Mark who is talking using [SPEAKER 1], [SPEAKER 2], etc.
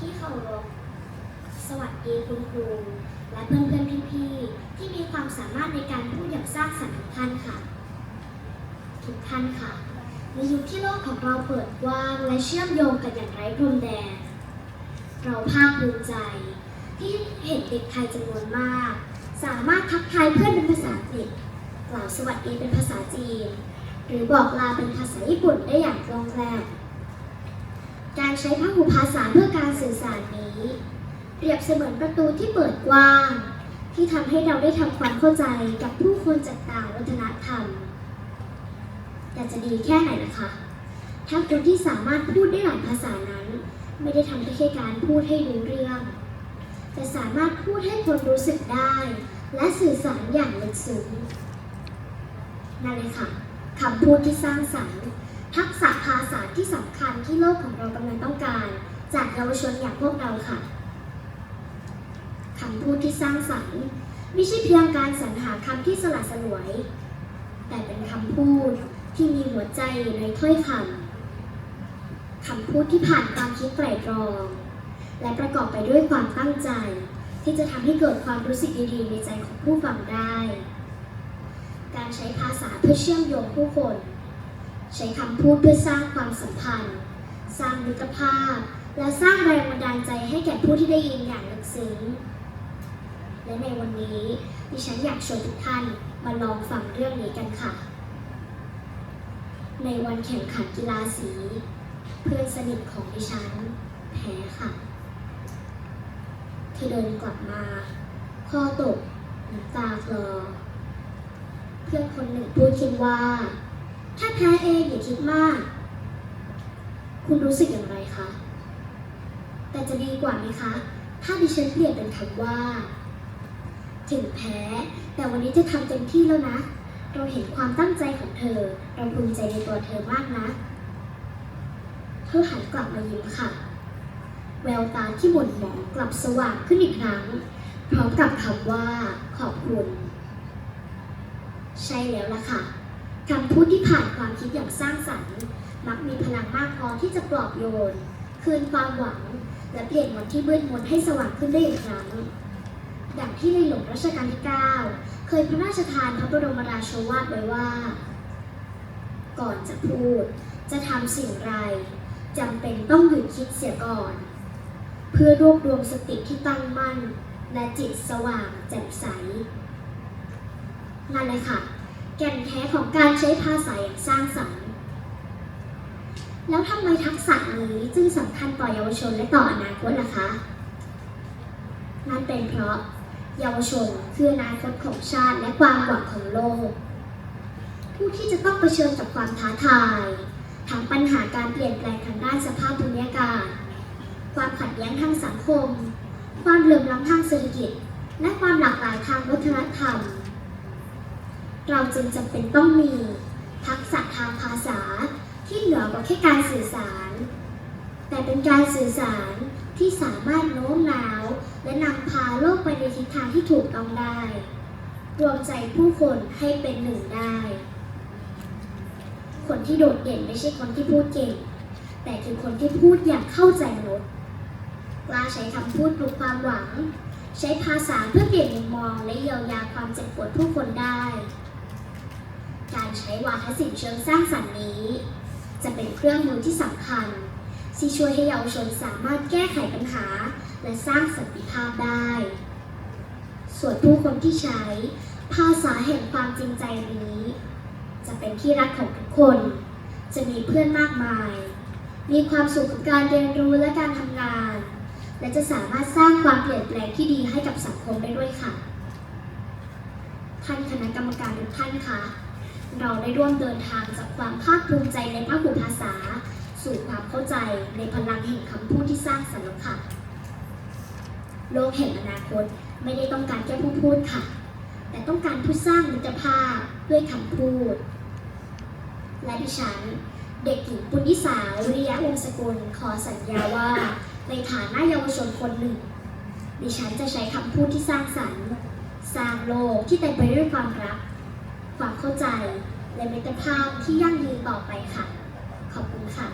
[SPEAKER 1] ที่เคุณครู และเพื่อนเพื่อนพี่ๆที่มีความสามารถในการพูดอย่างสร้างสรรค์ทุกท่านค่ะ ทุกท่านค่ะ ในยุคที่โลกของเราเปิดกว้างและเชื่อมโยงกันอย่างไร้พรมแดน เราภาคภูมิใจ ที่เห็นเด็กไทยจำนวนมาก สามารถทักทายเพื่อนเป็นภาษาอังกฤษกล่าวสวัสดีเป็นภาษาจีน หรือบอกลาเป็นภาษาญี่ปุ่นได้อย่างคล่องแคล่ว การใช้พหูภาษาเพื่อการสื่อสารนี้ เปรียบเสมือนประตูที่เปิดกว้าง ที่ทำให้เราได้ทำความเข้าใจกับผู้คนจากต่างวัฒนธรรม แต่จะดีแค่ไหนนะคะถ้าคนที่สามารถพูดได้หลายภาษานั้น ไม่ได้ทำได้แค่การพูดให้รู้เรื่อง แต่สามารถพูดให้คนรู้สึกได้ และสื่อสารอย่างลึกซึ้งนั่นเลยค่ะคำพูดที่สร้างสรรค์ ทักษะภาษาที่สำคัญที่โลกของเรากำลังต้องการ จากเยาวชนอย่างพวกเราค่ะคำพูดที่สร้างสรรค์ ไม่ใช่เพียงการสรรหาคำที่สละสลวย แต่เป็นคำพูดที่มีหัวใจอยู่ในถ้อยคำคำพูดที่ผ่านความคิดไตร่ตรอง และประกอบไปด้วยความตั้งใจ ที่จะทำให้เกิดความรู้สึกดีๆในใจของผู้ฟังได้ การใช้ภาษาเพื่อเชื่อมโยงผู้คน ใช้คำพูดเพื่อสร้างความสัมพันธ์ สร้างมิตรภาพ และสร้างแรงบันดาลใจให้แก่ผู้ที่ได้ยินอย่างลึกซึ้ง และในวันนี้ดิฉันอยากชวนทุกท่านมาลองฟังเรื่องนี้กันค่ะ ในวันแข่งขันกีฬาสี เพื่อนสนิทของดิฉัน แพ้ค่ะ เธอเดินกลับมาคอตกน้ำตาคลอ เพื่อนคนหนึ่งพูดคิดว่า ถ้าแพ้เองอย่าคิดมาก คุณรู้สึกอย่างไรคะ แต่จะดีกว่าไหมคะ ถ้าดิฉันเปลี่ยนเป็นคำว่า ถึงแพ้ แต่วันนี้จะทำเต็มที่แล้วนะ เราเห็นความตั้งใจของเธอ เราภูมิใจในตัวเธอมากนะ เธอหันกลับมายิ้มค่ะ แววตาที่หม่นหมองกลับสว่างขึ้นอีกครั้ง พร้อมกับคำว่าขอบคุณ ใช่แล้วล่ะค่ะ คำพูดที่ผ่านความคิดอย่างสร้างสรรค์ มักมีพลังมากพอที่จะปลอบโยน คืนความหวัง และเปลี่ยนวันที่มืดมนให้สว่างขึ้นได้อีกครั้งดังที่ในหลวงรัชกาลที่ 9 เคยพระราชทานพระบรมราโชวาทไว้ว่า ก่อนจะพูด จะทำสิ่งไรจำเป็นต้องหยุดคิดเสียก่อน เพื่อรวบรวมสติที่ตั้งมั่น และจิตสว่างแจ่มใสนั่นเลยค่ะ แก่นแท้ของการใช้ภาษาอย่างสร้างสรรค์ แล้วทำไมทักษะนี้จึงสำคัญต่อเยาวชนและต่ออนาคตล่ะคะ นั่นเป็นเพราะเยาวชนคืออนาคตของชาติและความหวังของโลก ผู้ที่จะต้องเผชิญกับความท้าทาย ทั้งปัญหาการเปลี่ยนแปลงทางด้านสภาพภูมิอากาศ ความขัดแย้งทางสังคม ความเหลื่อมล้ำทางเศรษฐกิจ และความหลากหลายทางวัฒนธรรม เราจึงจำเป็นต้องมีทักษะทางภาษาที่เหนือกว่าแค่การสื่อสาร แต่เป็นการสื่อสารที่สามารถโน้มน้าว และนำพาโลกไปในทิศทางที่ถูกต้องได้ รวมใจผู้คนให้เป็นหนึ่งได้ คนที่โดดเด่นไม่ใช่คนที่พูดเก่ง แต่คือคนที่พูดอย่างเข้าใจมนุษย์กล้าใช้คำพูดปลุกความหวัง ใช้ภาษาเพื่อเปลี่ยนมุมมองและเยียวยาความเจ็บปวดผู้คนได้ การใช้วาทศิลป์เชิงสร้างสรรค์นี้ จะเป็นเครื่องมือที่สำคัญ ที่ช่วยให้เยาวชนสามารถแก้ไขปัญหา และสร้างสันติภาพได้ ส่วนผู้คนที่ใช้ภาษาแห่งความจริงใจนี้ จะเป็นที่รักของทุกคน จะมีเพื่อนมากมาย มีความสุขกับการเรียนรู้และการทำงาน และจะสามารถสร้างความเปลี่ยนแปลงที่ดีให้กับสังคมได้ด้วยค่ะ ท่านคณะกรรมการทุกท่านคะ เราได้ร่วมเดินทางจากความภาคภูมิใจในพหุภาษา สู่ความเข้าใจในพลังแห่งคำพูดที่สร้างสรรค์ค่ะ โลกแห่งอนาคตไม่ได้ต้องการแค่ผู้พูดค่ะ แต่ต้องการผู้สร้างมิตรภาพด้วยคำพูด และดิฉัน เด็กหญิงปุณิสาวิริยะวงศ์สกุล ขอสัญญาว่า ในฐานะเยาวชนคนหนึ่ง ดิฉันจะใช้คำพูดที่สร้างสรรค์ สร้างโลกที่เต็มไปด้วยความรัก ความเข้าใจ และมิตรภาพที่ยั่งยืนต่อไปค่ะ ขอบคุณค่ะ